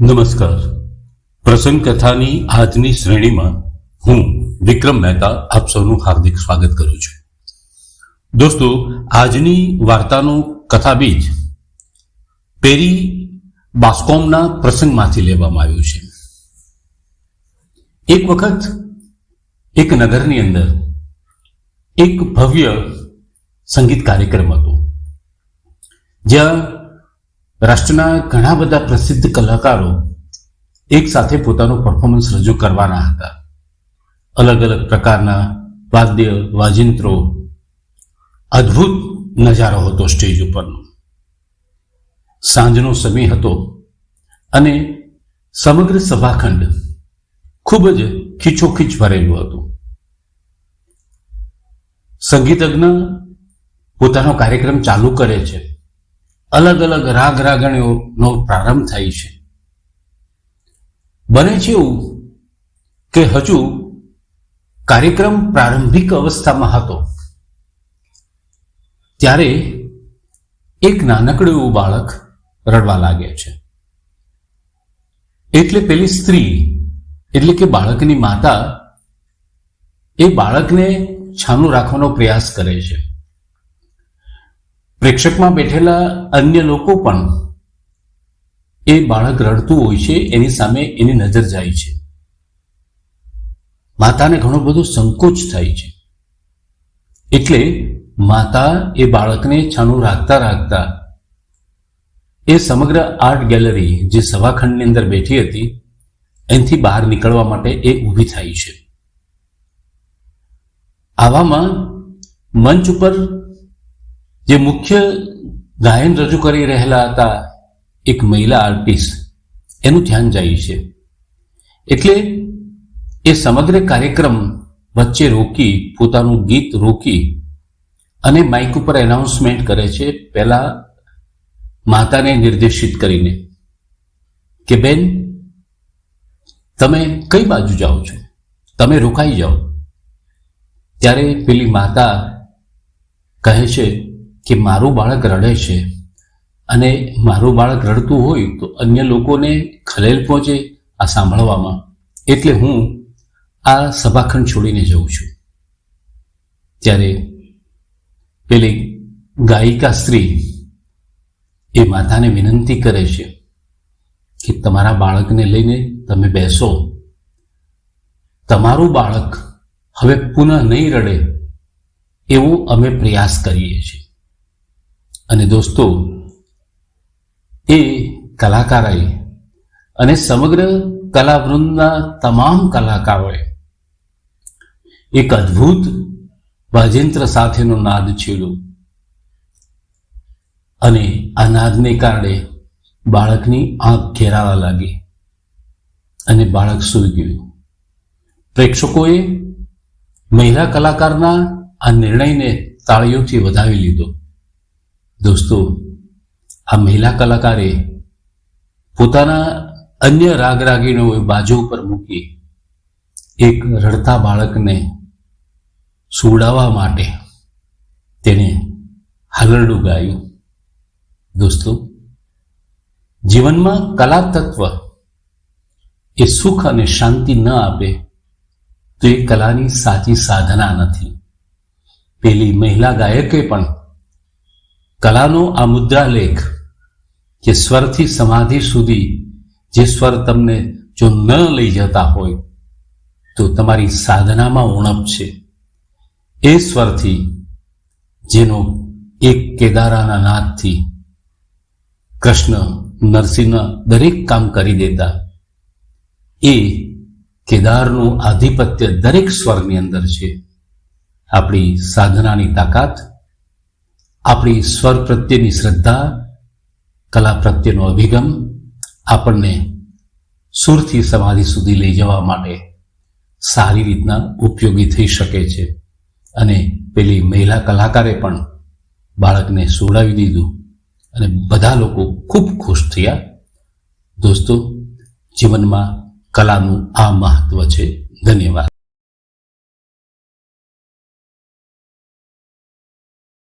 નમસ્કાર. પ્રસંગ કથાની આજની શ્રેણીમાં હું વિક્રમ મહેતા આપ સૌનું હાર્દિક સ્વાગત કરું છું. દોસ્તો, આજની વાર્તાનું કથાબીજ પેરી બાસ્કોમના પ્રસંગમાંથી લેવામાં આવ્યું છે. એક વખત એક નગરની અંદર એક ભવ્ય સંગીત કાર્યક્રમ હતો, જ્યાં રાષ્ટ્રના ઘણા બધા પ્રસિદ્ધ કલાકારો એક સાથે પોતાનું પરફોર્મન્સ રજૂ કરવાના હતા. અલગ અલગ પ્રકારના વાદ્ય, વાજિંત્રો, અદ્ભુત નજારો હતો સ્ટેજ ઉપરનો. સાંજનો સમય હતો અને સમગ્ર સભાખંડ ખૂબ જ ખીચોખીચ ભરેલું હતું. સંગીતજ્ઞ પોતાનો કાર્યક્રમ ચાલુ કરે છે. અલગ અલગ રાગ રાગણીઓનો પ્રારંભ થાય છે. બને છે એવું કે હજુ કાર્યક્રમ પ્રારંભિક અવસ્થામાં હતો. ત્યારે એક નાનકડું એવું બાળક રડવા લાગે છે. એટલે પેલી સ્ત્રી, એટલે કે બાળકની માતા એ બાળકને છાનું રાખવાનો પ્રયાસ કરે છે. પ્રેક્ષકમાં બેઠેલા અન્ય લોકો પણ એ બાળક રડતું હોય છે, એની સામે એની નજર જાય છે. માતાને ઘણો બધો સંકોચ થાય છે. એટલે માતા એ બાળકને છાનું રાખતા રાખતા એ સમગ્ર આર્ટ ગેલેરી જે સભાખંડની અંદર બેઠી હતી, એનાથી બહાર નીકળવા માટે એ ઊભી થાય છે. આવામાં મંચ ઉપર જે મુખ્ય ગાયન રજૂ કરી રહેલા હતા એક મહિલા આર્ટિસ્ટ, એનું ધ્યાન જાય છે. એટલે એ સમગ્ર કાર્યક્રમ વચ્ચે રોકી, પોતાનું ગીત રોકી અને માઇક ઉપર એનાઉન્સમેન્ટ કરે છે. પહેલા માતાને નિર્દેશિત કરીને કે, બેન, તમે કઈ બાજુ જાઓ છો? તમે રોકાઈ જાઓ. ત્યારે પેલી માતા કહે છે કે મારું બાળક રડે છે અને મારું બાળક રડતું હોય તો અન્ય લોકોને ખલેલ પહોંચે આ સાંભળવામાં. એટલે હું આ સભાખંડ છોડીને જઉં છું. ત્યારે પેલી ગાયિકા સ્ત્રી એ માતાને વિનંતી કરે છે કે તમારા બાળકને લઈને તમે બેસો. તમારું બાળક હવે પુનઃ નહીં રડે એવો અમે પ્રયાસ કરીએ છીએ. અને દોસ્તો, એ કલાકારોએ અને સમગ્ર કલાવૃંદના તમામ કલાકારોએ એક અદ્ભુત વાજિંત્ર સાથેનો નાદ છેડ્યો અને આ નાદને કારણે બાળકની આંખ ઘેરાવા લાગી અને બાળક સૂઈ ગયું. પ્રેક્ષકોએ મહિલા કલાકારના આ નિર્ણયને તાળીઓથી વધાવી લીધો. દોસ્તો, આ મહિલા કલાકારે પોતાના અન્ય રાગ રાગીનો બાજુ ઉપર મૂકી એક રડતા બાળકને સુવડાવવા માટે તેને હાલરડું ગાયું દોસ્તો, જીવનમાં કલા તત્વ એ સુખ અને શાંતિ ન આપે તો એ કલાની સાચી સાધના નથી. પેલી મહિલા ગાયકે પણ કલાનો આ મુદ્રાલેખ કે સ્વરથી સમાધિ સુધી જે સ્વર તમને જો ન લઈ જતા હોય, તો તમારી સાધનામાં ઉણપ છે. એ સ્વરથી, જેનો એક કેદારાના નાદથી કૃષ્ણ નરસિંહના દરેક કામ કરી દેતા, એ કેદારનું આધિપત્ય દરેક સ્વરની અંદર છે. આપણી સાધનાની તાકાત આપણી સ્વર પ્રત્યેની શ્રદ્ધા, કલા પ્રત્યેનો અભિગમ આપણને સુરથી સમાધિ સુધી લઈ જવા માટે સારી રીતના ઉપયોગી થઈ શકે છે. અને પેલી મહિલા કલાકારે પણ બાળકને સુવડાવી દીધું અને બધા લોકો ખૂબ ખુશ થયા. દોસ્તો, જીવનમાં કલાનું આ મહત્વ છે. ધન્યવાદ.